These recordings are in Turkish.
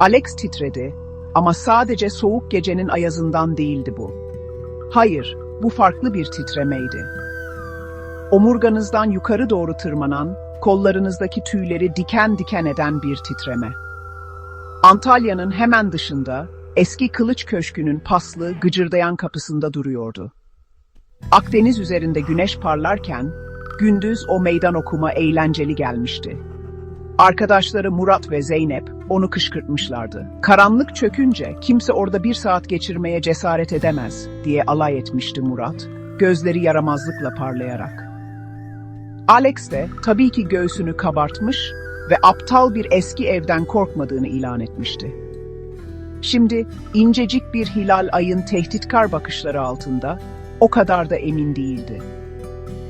Alex titredi ama sadece soğuk gecenin ayazından değildi bu. Hayır, bu farklı bir titremeydi. Omurganızdan yukarı doğru tırmanan, kollarınızdaki tüyleri diken diken eden bir titreme. Antalya'nın hemen dışında, eski Kılıç Köşkü'nün paslı, gıcırdayan kapısında duruyordu. Akdeniz üzerinde güneş parlarken, gündüz o meydan okuma eğlenceli gelmişti. Arkadaşları Murat ve Zeynep onu kışkırtmışlardı. Karanlık çökünce kimse orada bir saat geçirmeye cesaret edemez diye alay etmişti Murat, gözleri yaramazlıkla parlayarak. Alex de tabii ki göğsünü kabartmış ve aptal bir eski evden korkmadığını ilan etmişti. Şimdi incecik bir hilal ayın tehditkar bakışları altında o kadar da emin değildi.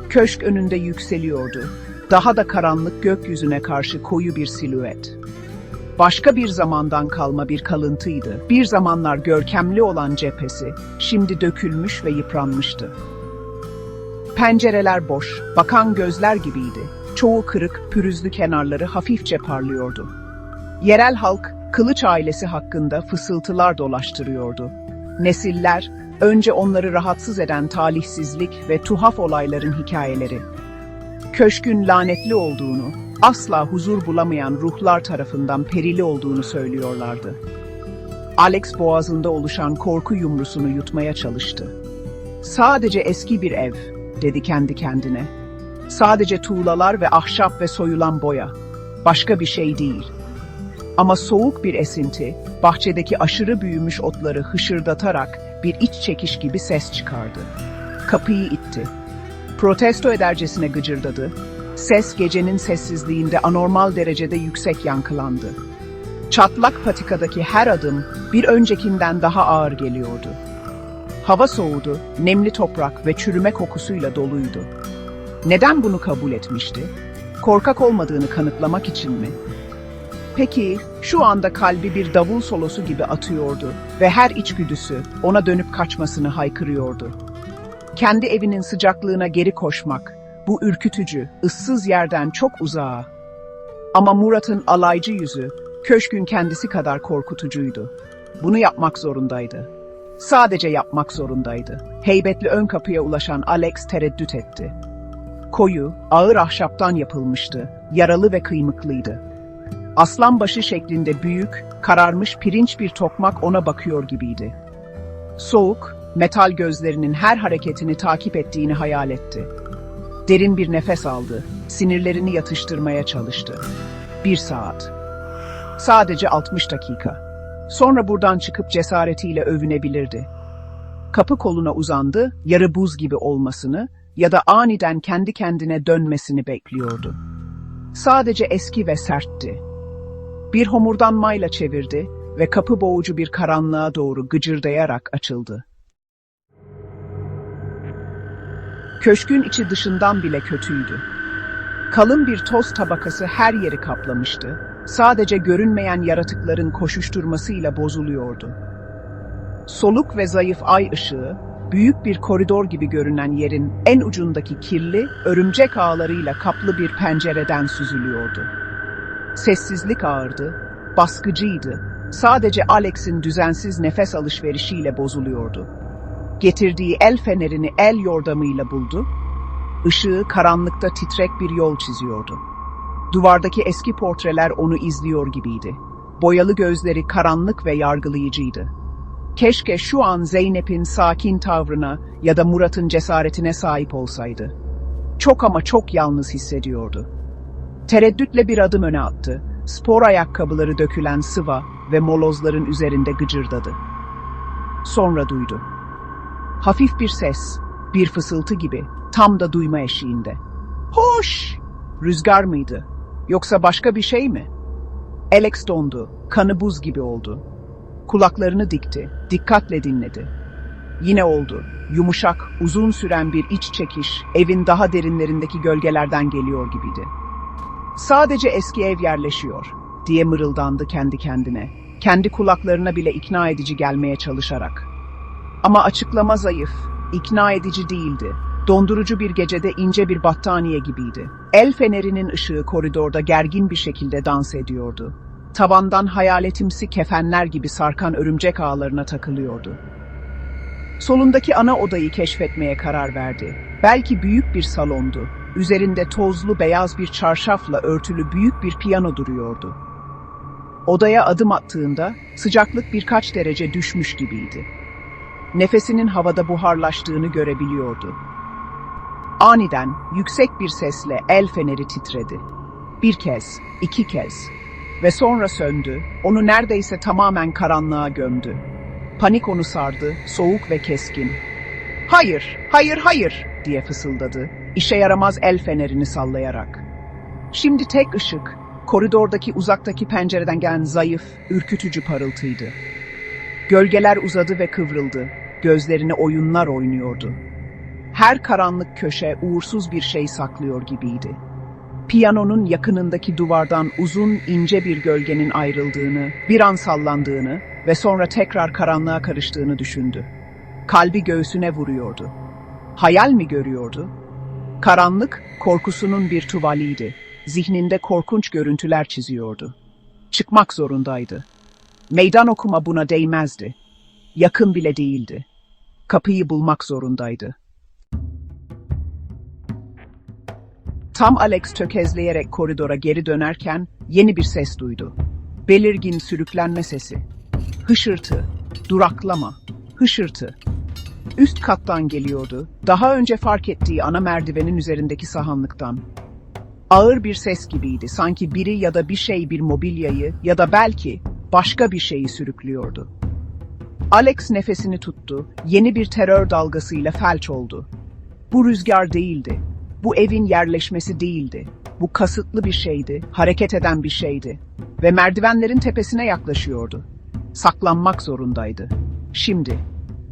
Köşk önünde yükseliyordu. Daha da karanlık gökyüzüne karşı koyu bir silüet. Başka bir zamandan kalma bir kalıntıydı. Bir zamanlar görkemli olan cephesi şimdi dökülmüş ve yıpranmıştı. Pencereler boş, bakan gözler gibiydi. Çoğu kırık, pürüzlü kenarları hafifçe parlıyordu. Yerel halk, Kılıç ailesi hakkında fısıltılar dolaştırıyordu. Nesiller, önce onları rahatsız eden talihsizlik ve tuhaf olayların hikayeleri. Köşkün lanetli olduğunu, asla huzur bulamayan ruhlar tarafından perili olduğunu söylüyorlardı. Alex boğazında oluşan korku yumrusunu yutmaya çalıştı. Sadece eski bir ev, dedi kendi kendine. Sadece tuğlalar ve ahşap ve soyulan boya. Başka bir şey değil. Ama soğuk bir esinti, bahçedeki aşırı büyümüş otları hışırdatarak bir iç çekiş gibi ses çıkardı. Kapıyı itti. Protesto edercesine gıcırdadı. Ses gecenin sessizliğinde anormal derecede yüksek yankılandı. Çatlak patikadaki her adım bir öncekinden daha ağır geliyordu. Hava soğudu, nemli toprak ve çürüme kokusuyla doluydu. Neden bunu kabul etmişti? Korkak olmadığını kanıtlamak için mi? Peki, şu anda kalbi bir davul solosu gibi atıyordu ve her içgüdüsü ona dönüp kaçmasını haykırıyordu. Kendi evinin sıcaklığına geri koşmak, bu ürkütücü, ıssız yerden çok uzağa. Ama Murat'ın alaycı yüzü, köşkün kendisi kadar korkutucuydu. Bunu yapmak zorundaydı. Sadece yapmak zorundaydı. Heybetli ön kapıya ulaşan Alex tereddüt etti. Koyu, ağır ahşaptan yapılmıştı, yaralı ve kıymıklıydı. Aslan başı şeklinde büyük, kararmış pirinç bir tokmak ona bakıyor gibiydi. Soğuk, metal gözlerinin her hareketini takip ettiğini hayal etti. Derin bir nefes aldı, sinirlerini yatıştırmaya çalıştı. Bir saat. Sadece 60 dakika. Sonra buradan çıkıp cesaretiyle övünebilirdi. Kapı koluna uzandı, yarı buz gibi olmasını ya da aniden kendi kendine dönmesini bekliyordu. Sadece eski ve sertti. Bir homurdanmayla çevirdi ve kapı boğucu bir karanlığa doğru gıcırdayarak açıldı. Köşkün içi dışından bile kötüydü. Kalın bir toz tabakası her yeri kaplamıştı. Sadece görünmeyen yaratıkların koşuşturmasıyla bozuluyordu. Soluk ve zayıf ay ışığı, büyük bir koridor gibi görünen yerin en ucundaki kirli, örümcek ağlarıyla kaplı bir pencereden süzülüyordu. Sessizlik ağırdı, baskıcıydı. Sadece Alex'in düzensiz nefes alışverişiyle bozuluyordu. Getirdiği el fenerini el yordamıyla buldu. Işığı karanlıkta titrek bir yol çiziyordu. Duvardaki eski portreler onu izliyor gibiydi. Boyalı gözleri karanlık ve yargılayıcıydı. Keşke şu an Zeynep'in sakin tavrına ya da Murat'ın cesaretine sahip olsaydı. Çok ama çok yalnız hissediyordu. Tereddütle bir adım öne attı. Spor ayakkabıları dökülen sıva ve molozların üzerinde gıcırdadı. Sonra duydu. Hafif bir ses, bir fısıltı gibi, tam da duyma eşiğinde. Hoş! Rüzgar mıydı? Yoksa başka bir şey mi? Alex dondu, kanı buz gibi oldu. Kulaklarını dikti, dikkatle dinledi. Yine oldu. Yumuşak, uzun süren bir iç çekiş, evin daha derinlerindeki gölgelerden geliyor gibiydi. Sadece eski ev yerleşiyor, diye mırıldandı kendi kendine. Kendi kulaklarına bile ikna edici gelmeye çalışarak. Ama açıklama zayıf, ikna edici değildi. Dondurucu bir gecede ince bir battaniye gibiydi. El fenerinin ışığı koridorda gergin bir şekilde dans ediyordu. tavandan hayaletimsi kefenler gibi sarkan örümcek ağlarına takılıyordu. Solundaki ana odayı keşfetmeye karar verdi. Belki büyük bir salondu. Üzerinde tozlu beyaz bir çarşafla örtülü büyük bir piyano duruyordu. Odaya adım attığında sıcaklık birkaç derece düşmüş gibiydi. Nefesinin havada buharlaştığını görebiliyordu. Aniden yüksek bir sesle el feneri titredi. Bir kez, iki kez ve sonra söndü, onu neredeyse tamamen karanlığa gömdü. Panik onu sardı, soğuk ve keskin. Hayır, hayır, hayır diye fısıldadı, işe yaramaz el fenerini sallayarak. Şimdi tek ışık, koridordaki uzaktaki pencereden gelen zayıf, ürkütücü parıltıydı. Gölgeler uzadı ve kıvrıldı, gözlerine oyunlar oynuyordu. Her karanlık köşe uğursuz bir şey saklıyor gibiydi. Piyanonun yakınındaki duvardan uzun ince bir gölgenin ayrıldığını, bir an sallandığını ve sonra tekrar karanlığa karıştığını düşündü. Kalbi göğsüne vuruyordu. Hayal mi görüyordu? Karanlık, korkusunun bir tuvaliydi. Zihninde korkunç görüntüler çiziyordu. Çıkmak zorundaydı. Meydan okuma buna değmezdi. Yakın bile değildi. Kapıyı bulmak zorundaydı. Tam Alex tökezleyerek koridora geri dönerken yeni bir ses duydu. Belirgin sürüklenme sesi. Hışırtı, duraklama, hışırtı. Üst kattan geliyordu, daha önce fark ettiği ana merdivenin üzerindeki sahanlıktan. Ağır bir ses gibiydi, sanki biri ya da bir şey bir mobilyayı ya da belki başka bir şeyi sürüklüyordu. Alex nefesini tuttu, yeni bir terör dalgasıyla felç oldu. Bu rüzgar değildi, bu evin yerleşmesi değildi. Bu kasıtlı bir şeydi, hareket eden bir şeydi. Ve merdivenlerin tepesine yaklaşıyordu. Saklanmak zorundaydı. Şimdi,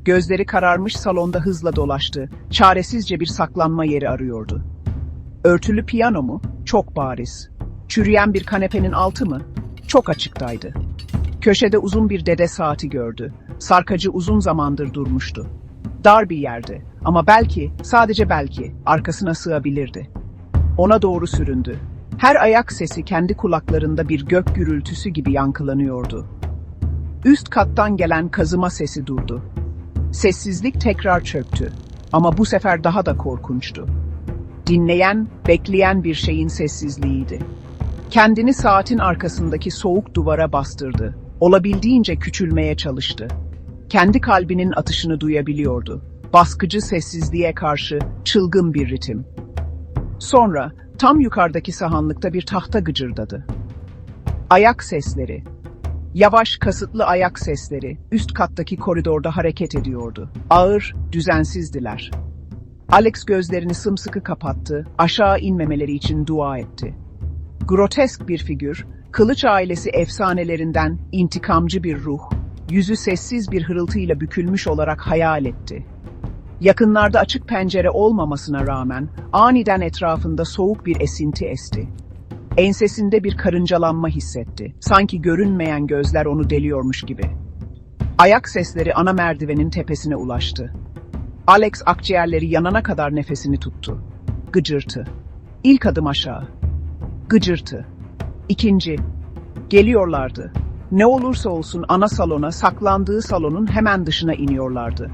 gözleri kararmış salonda hızla dolaştı, çaresizce bir saklanma yeri arıyordu. Örtülü piyano mu? Çok bariz. Çürüyen bir kanepenin altı mı? Çok açıktaydı. Köşede uzun bir dede saati gördü. Sarkacı uzun zamandır durmuştu. Dar bir yerdi ama belki, sadece belki arkasına sığabilirdi. Ona doğru süründü. Her ayak sesi kendi kulaklarında bir gök gürültüsü gibi yankılanıyordu. Üst kattan gelen kazıma sesi durdu. Sessizlik tekrar çöktü ama bu sefer daha da korkunçtu. Dinleyen, bekleyen bir şeyin sessizliğiydi. Kendini saatin arkasındaki soğuk duvara bastırdı. Olabildiğince küçülmeye çalıştı. Kendi kalbinin atışını duyabiliyordu. Baskıcı sessizliğe karşı çılgın bir ritim. Sonra tam yukarıdaki sahanlıkta bir tahta gıcırdadı. Ayak sesleri. Yavaş kasıtlı ayak sesleri üst kattaki koridorda hareket ediyordu. Ağır, düzensizdiler. Alex gözlerini sımsıkı kapattı, aşağı inmemeleri için dua etti. Grotesk bir figür, Kılıç ailesi efsanelerinden intikamcı bir ruh, yüzü sessiz bir hırıltıyla bükülmüş olarak hayal etti. Yakınlarda açık pencere olmamasına rağmen aniden etrafında soğuk bir esinti esti. Ensesinde bir karıncalanma hissetti. Sanki görünmeyen gözler onu deliyormuş gibi. Ayak sesleri ana merdivenin tepesine ulaştı. Alex akciğerleri yanana kadar nefesini tuttu. Gıcırtı. İlk adım aşağı. Gıcırtı. İkinci. Geliyorlardı. Ne olursa olsun ana salona, saklandığı salonun hemen dışına iniyorlardı.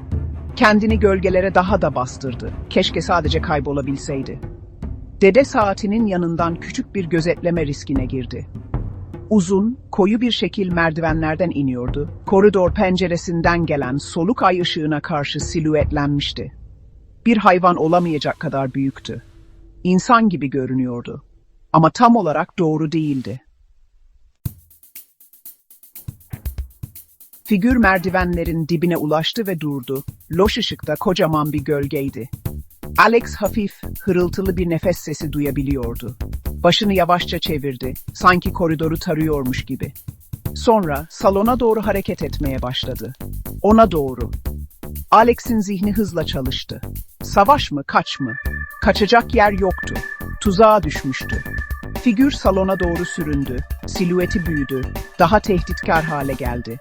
Kendini gölgelere daha da bastırdı. Keşke sadece kaybolabilseydi. Dede saatinin yanından küçük bir gözetleme riskine girdi. Uzun, koyu bir şekil merdivenlerden iniyordu. Koridor penceresinden gelen soluk ay ışığına karşı silüetlenmişti. Bir hayvan olamayacak kadar büyüktü. İnsan gibi görünüyordu. Ama tam olarak doğru değildi. Figür merdivenlerin dibine ulaştı ve durdu. Loş ışıkta kocaman bir gölgeydi. Alex hafif, hırıltılı bir nefes sesi duyabiliyordu. Başını yavaşça çevirdi, sanki koridoru tarıyormuş gibi. Sonra salona doğru hareket etmeye başladı. Ona doğru. Alex'in zihni hızla çalıştı. Savaş mı, kaç mı? Kaçacak yer yoktu. Tuzağa düşmüştü. Figür salona doğru süründü. Silüeti büyüdü. Daha tehditkar hale geldi.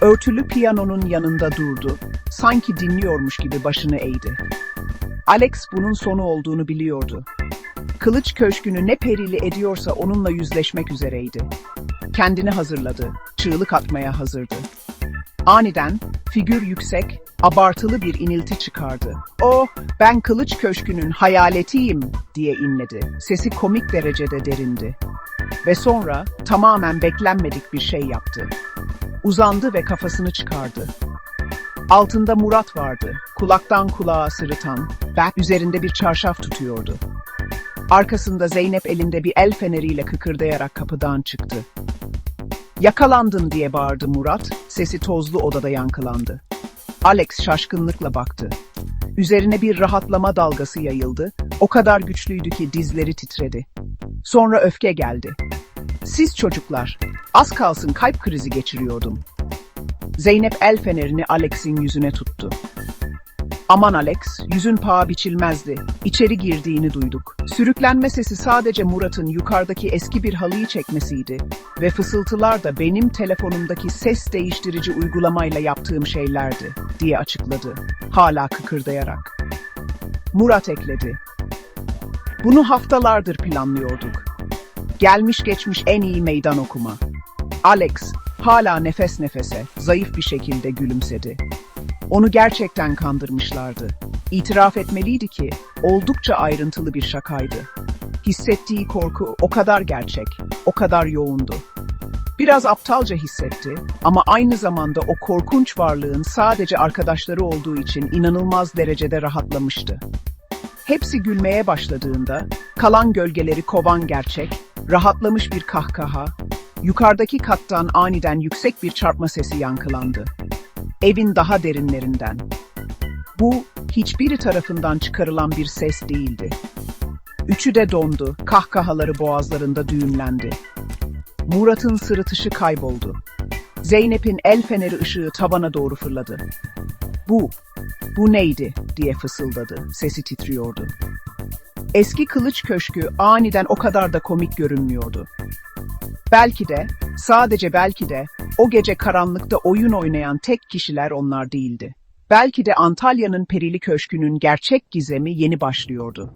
Örtülü piyanonun yanında durdu. Sanki dinliyormuş gibi başını eğdi. Alex bunun sonu olduğunu biliyordu. Kılıç Köşkü'nü ne perili ediyorsa onunla yüzleşmek üzereydi. Kendini hazırladı, çığlık atmaya hazırdı. Aniden figür yüksek, abartılı bir inilti çıkardı. Oh, ben Kılıç Köşkü'nün hayaletiyim diye inledi. Sesi komik derecede derindi. Ve sonra tamamen beklenmedik bir şey yaptı. Uzandı ve kafasını çıkardı. Altında Murat vardı. Kulaktan kulağa sırıtan, ben üzerinde bir çarşaf tutuyordu. Arkasında Zeynep elinde bir el feneriyle kıkırdayarak kapıdan çıktı. Yakalandın diye bağırdı Murat, sesi tozlu odada yankılandı. Alex şaşkınlıkla baktı. Üzerine bir rahatlama dalgası yayıldı, o kadar güçlüydü ki dizleri titredi. Sonra öfke geldi. Siz çocuklar, az kalsın kalp krizi geçiriyordum. Zeynep el fenerini Alex'in yüzüne tuttu. Aman Alex, yüzün paha biçilmezdi. İçeri girdiğini duyduk. Sürüklenme sesi sadece Murat'ın yukarıdaki eski bir halıyı çekmesiydi. Ve fısıltılar da benim telefonumdaki ses değiştirici uygulamayla yaptığım şeylerdi, diye açıkladı. Hala kıkırdayarak. Murat ekledi. Bunu haftalardır planlıyorduk. Gelmiş geçmiş en iyi meydan okuma. Alex hala nefes nefese, zayıf bir şekilde gülümsedi. Onu gerçekten kandırmışlardı. İtiraf etmeliydi ki oldukça ayrıntılı bir şakaydı. Hissettiği korku o kadar gerçek, o kadar yoğundu. Biraz aptalca hissetti ama aynı zamanda o korkunç varlığın sadece arkadaşları olduğu için inanılmaz derecede rahatlamıştı. Hepsi gülmeye başladığında kalan gölgeleri kovan gerçek, rahatlamış bir kahkaha, yukarıdaki kattan aniden yüksek bir çarpma sesi yankılandı. Evin daha derinlerinden. Bu hiçbiri tarafından çıkarılan bir ses değildi. Üçü de dondu, kahkahaları boğazlarında düğümlendi. Murat'ın sırıtışı kayboldu. Zeynep'in el feneri ışığı tavana doğru fırladı. Bu, bu neydi diye fısıldadı, sesi titriyordu. Eski kılıç köşkü aniden o kadar da komik görünmüyordu. Belki de, sadece belki de o gece karanlıkta oyun oynayan tek kişiler onlar değildi. Belki de Antalya'nın perili köşkünün gerçek gizemi yeni başlıyordu.